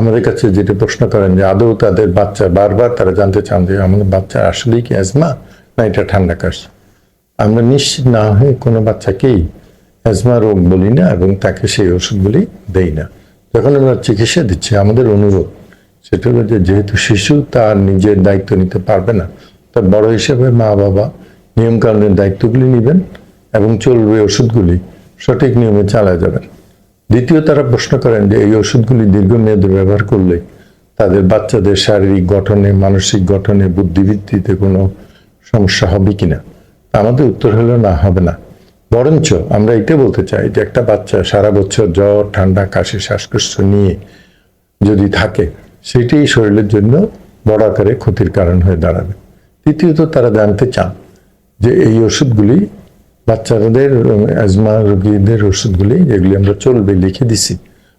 আমাদের কাছে যেটা প্রশ্ন করেন যে, আদৌ তাদের বাচ্চা বারবার তারা জানতে চান যে, আমাদের বাচ্চা আসলেই কি অ্যাজমা? না, এটা ঠান্ডা কাশ। আমরা নিশ্চিত না হয়ে কোনো বাচ্চাকেই অ্যাজমা রোগ বলি না এবং তাকে সেই ওষুধগুলি দেই না। যখন আমরা চিকিৎসা দিচ্ছি, আমাদের অনুরোধ সেটা হলো যে, যেহেতু শিশু তার নিজের দায়িত্ব নিতে পারবে না, তার বড় হিসেবে মা, বাবা নিয়মকানুনের দায়িত্বগুলি নেবেন এবং চলবে ওষুধগুলি সঠিক নিয়মে চালা যাবেন। দ্বিতীয় তারা প্রশ্ন করেন যে এই ওষুধগুলি দীর্ঘমেয়াদে ব্যবহার করলে তাদের বাচ্চাদের শারীরিক গঠনে, মানসিক গঠনে, বুদ্ধিবৃত্তিতে কোনো সমস্যা হবে কিনা? আমাদের উত্তর হলো, না, হবে না। বরঞ্চ আমরা এটা বলতে চাই যে একটা বাচ্চা সারা বছর জ্বর, ঠান্ডা, কাশি, শ্বাসকষ্ট নিয়ে যদি থাকে, সেটাই শরীরের জন্য বড় আকারে ক্ষতির কারণ হয়ে দাঁড়াবে। তৃতীয়ত তারা জানতে চান যে এই ওষুধগুলি বাচ্চাদের অ্যাজমা রোগীদের ওষুধগুলি, যেগুলি আমরা চলবে লিখে দিছি,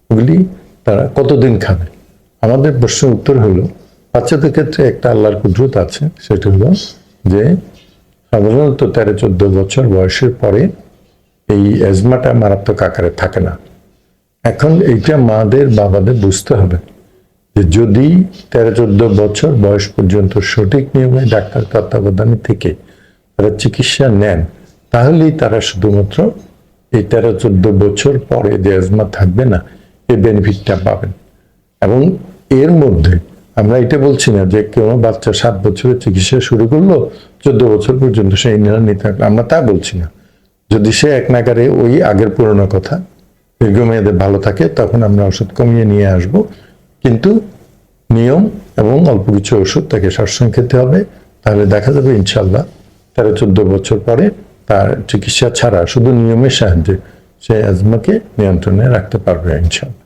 ওগুলি তারা কতদিন খাবে? আমাদের প্রশ্নের উত্তর হলো, বাচ্চাদের ক্ষেত্রে একটা আল্লাহর কুদরত আছে, সেটা হলো যে সাধারণত তেরো, চোদ্দ বছর বয়সের পরে এই অ্যাজমাটা মারাত্মক আকারে থাকে না। এখন এইটা মাদের, বাবাদের বুঝতে হবে যে যদি তেরো, চোদ্দ বছর বয়স পর্যন্ত সঠিক নিয়মে ডাক্তার তত্ত্বাবধানে থেকে তারা চিকিৎসা নেন তাহলেই তারা শুধুমাত্র এই তেরো চোদ্দ বছর পরে যে অ্যাজমা থাকবে না এই বেনিফিটটা পাবেন। এবং এর মধ্যে আমরা এটা বলছি না যে কোনো বাচ্চা সাত বছরের চিকিৎসা শুরু করল, চোদ্দ বছর পর্যন্ত সেই নিয়ে থাকল। আমরা তা বলছি না। যদি সে এক নাগারে ওই আগের পুরনো কথা, দীর্ঘমেয়াদে ভালো থাকে, তখন আমরা ওষুধ কমিয়ে নিয়ে আসব। কিন্তু নিয়ম এবং অল্প কিছু ওষুধ তাকে সবসময় খেতে হবে। তাহলে দেখা যাবে ইনশাল্লাহ তেরো চোদ্দ বছর পরে চিকিৎসা ছাড়া শুধু নিয়মের সাহায্যে সে অ্যাজমাকে নিয়ন্ত্রণে রাখতে পারবে ইনশাল্লাহ